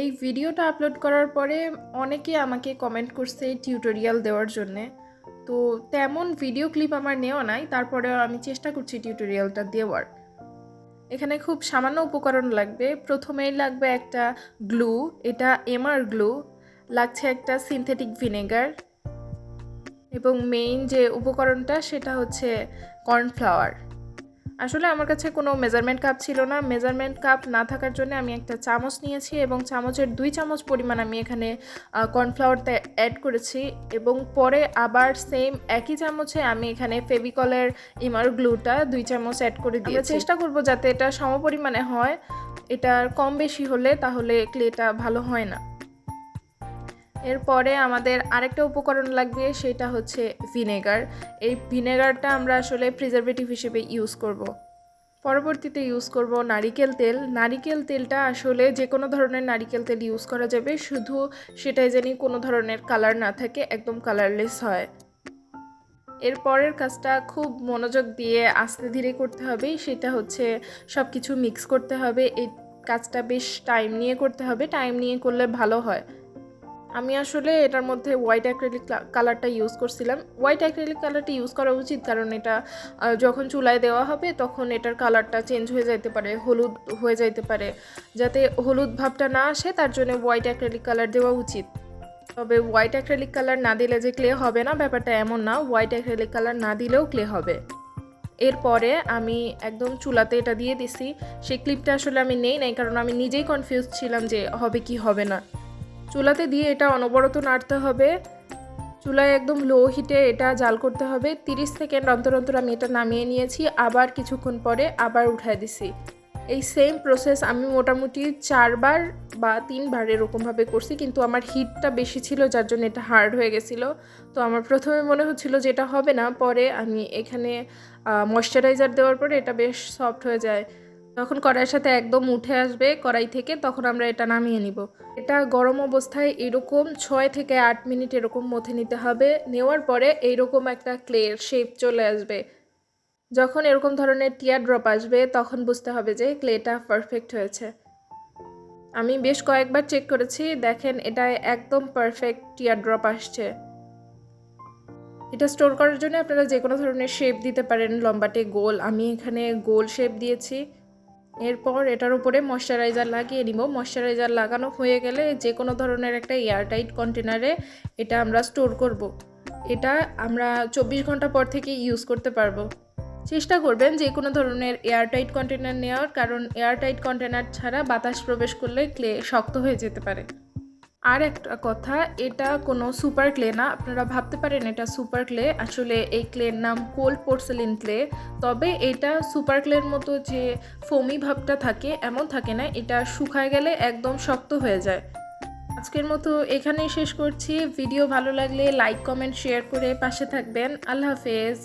এই ভিডিওটা আপলোড করার পরে অনেকে আমাকে কমেন্ট করছে টিউটোরিয়াল দেওয়ার জন্যে। তো তেমন ভিডিও ক্লিপ আমার নেওয়া নাই, তারপরেও আমি চেষ্টা করছি টিউটোরিয়ালটা দেওয়ার। এখানে খুব সামান্য উপকরণ লাগবে। প্রথমেই লাগবে একটা গ্লু এটা এমআর গ্লু লাগছে একটা সিনথেটিক ভিনেগার এবং মেইন যে উপকরণটা, সেটা হচ্ছে কর্নফ্লাওয়ার আসলে আমার কাছে কোনো মেজারমেন্ট কাপ ছিল না। মেজারমেন্ট কাপ না থাকার জন্য আমি একটা চামচ নিয়েছি এবং চামচের দুই চামচ পরিমাণ আমি এখানে কর্নফ্লাওয়ারটা অ্যাড করেছি এবং পরে আবার সেম একই চামচে আমি এখানে ফেভিকলের ইমার গ্লুটা দুই চামচ অ্যাড করে দিয়ে চেষ্টা করব যাতে এটা সমপরিমাণে হয়। এটার কম বেশি হলে তাহলে ক্লেটা ভালো হয় না। এরপরে আমাদের আরেকটা উপকরণ লাগবে, সেটা হচ্ছে ভিনেগার। এই ভিনেগারটা আমরা আসলে প্রিজারভেটিভ হিসেবে ইউজ করব। পরবর্তীতে ইউজ করব নারিকেল তেল। নারিকেল তেলটা আসলে যে কোনো ধরনের নারিকেল তেল ইউজ করা যাবে, শুধু সেটাই জানি কোনো ধরনের কালার না থাকে, একদম কালারলেস হয়। এর পরের কাজটা খুব মনোযোগ দিয়ে আস্তে ধীরে করতে হবে, সেটা হচ্ছে সব কিছু মিক্স করতে হবে। এই কাজটা বেশ টাইম নিয়ে করতে হবে। টাইম নিয়ে করলে ভালো হয়। আমি আসলে এটার মধ্যে হোয়াইট অ্যাক্রেলিক কালারটা ইউজ করছিলাম। হোয়াইট অ্যাক্রেলিক কালারটা ইউজ করা উচিত, কারণ এটা যখন চুলায় দেওয়া হবে তখন এটার কালারটা চেঞ্জ হয়ে যাইতে পারে, হলুদ হয়ে যাইতে পারে। যাতে হলুদ ভাবটা না আসে, তার জন্য হোয়াইট অ্যাক্রেলিক কালার দেওয়া উচিত। তবে হোয়াইট অ্যাক্রেলিক কালার না দিলে যে ক্লে হবে না, ব্যাপারটা এমন না হোয়াইট অ্যাক্রেলিক কালার না দিলেও ক্লে হবে। এরপরে আমি একদম চুলাতে এটা দিয়ে দিছি। সেই ক্লিপটা আসলে আমি নেই নাই, কারণ আমি নিজেই কনফিউজ ছিলাম যে হবে কি হবে না। চুলাতে দিয়ে এটা অনবরত নাড়তে হবে। চুলায় একদম লো হিটে এটা জাল করতে হবে। 30 সেকেন্ড অন্তর অন্তর আমি এটা নামিয়ে নিয়েছি। আবার কিছুক্ষণ পরে আবার উঠায় দিছি। এই সেম প্রসেস আমি মোটামুটি চারবার বা তিনবার এরকমভাবে করছি, কিন্তু আমার হিটটা বেশি ছিল, যার জন্য এটা হার্ড হয়ে গেছিল। তো আমার প্রথমে মনে হচ্ছিল যে এটা হবে না, পরে আমি এখানে ময়শ্চারাইজার দেওয়ার পরে এটা বেশ সফট হয়ে যায়। যখন কড়াইয়ের সাথে একদম উঠে আসবে কড়াই থেকে, তখন আমরা এটা নামিয়ে নিব। এটা গরম অবস্থায় এরকম ছয় থেকে আট মিনিট এরকম মথে নিতে হবে। নেওয়ার পরে এইরকম একটা ক্লের শেপ চলে আসবে। যখন এরকম ধরনের টিয়ার ড্রপ আসবে, তখন বুঝতে হবে যে ক্লেটা পারফেক্ট হয়েছে। আমি বেশ কয়েকবার চেক করেছি, দেখেন এটা একদম পারফেক্ট টিয়ার ড্রপ আসছে। এটা স্টোর করার জন্য আপনারা যে কোনো ধরনের শেপ দিতে পারেন, লম্বাটে গোল। আমি এখানে গোল শেপ দিয়েছি। এরপর এটার উপরে ময়শ্চারাইজার লাগিয়ে নিব। ময়শ্চারাইজার লাগানো হয়ে গেলে যে কোনো ধরনের একটা এয়ারটাইট কন্টেনারে এটা আমরা স্টোর করব। এটা আমরা চব্বিশ ঘণ্টা পর থেকে ইউজ করতে পারব। চেষ্টা করবেন যে কোনো ধরনের এয়ারটাইট কন্টেনার নেওয়ার, কারণ এয়ারটাইট কন্টেনার ছাড়া বাতাস প্রবেশ করলে ক্লে শক্ত হয়ে যেতে পারে। আর একটা কথা, এটা কোনো সুপার ক্লে না। আপনারা ভাবতে পারেন এটা সুপার ক্লে আসলে এই ক্লের নাম কোল্ড পোর্সেলিন ক্লে তবে এটা সুপার ক্লের মতো যে ফোমি ভাবটা থাকে, এমন থাকে না, এটা শুকায় গেলে একদম শক্ত হয়ে যায়। আজকের মতো এখানেই শেষ করছি। ভিডিও ভালো লাগলে লাইক কমেন্ট শেয়ার করে পাশে থাকবেন। আল্লাহ হাফেজ।